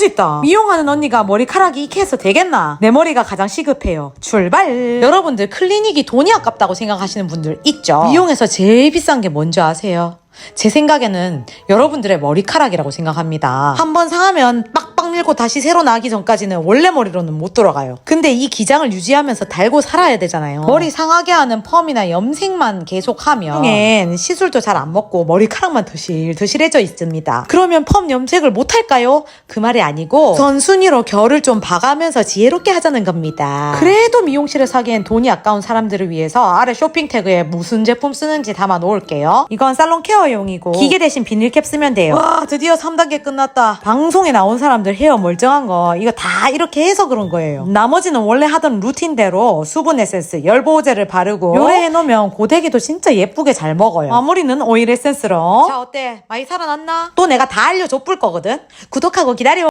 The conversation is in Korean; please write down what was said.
조짓다. 미용하는 언니가 머리카락이 익혀서 되겠나? 내 머리가 가장 시급해요. 출발. 여러분들 클리닉이 돈이 아깝다고 생각하시는 분들 있죠? 미용에서 제일 비싼 게 뭔지 아세요? 제 생각에는 여러분들의 머리카락이라고 생각합니다. 한번 상하면 빡 빡 밀고 다시 새로 나기 전까지는 원래 머리로는 못 돌아가요. 근데 이 기장을 유지하면서 달고 살아야 되잖아요. 머리 상하게 하는 펌이나 염색만 계속하면 나중엔 시술도 잘 안 먹고 머리카락만 드실드실해져 있습니다. 그러면 펌 염색을 못 할까요? 그 말이 아니고 선순위로 결을 좀 봐가면서 지혜롭게 하자는 겁니다. 그래도 미용실에 사기엔 돈이 아까운 사람들을 위해서 아래 쇼핑 태그에 무슨 제품 쓰는지 담아 놓을게요. 이건 살론 케어용이고 기계 대신 비닐캡 쓰면 돼요. 와 드디어 3단계 끝났다. 방송에 나온 사람들 헤어 멀쩡한 거 이거 다 이렇게 해서 그런 거예요. 나머지는 원래 하던 루틴대로 수분 에센스, 열 보호제를 바르고 요래 해놓으면 고데기도 진짜 예쁘게 잘 먹어요. 마무리는 오일 에센스로. 자 어때? 많이 살아났나? 또 내가 다 알려줘 볼 거거든. 구독하고 기다려.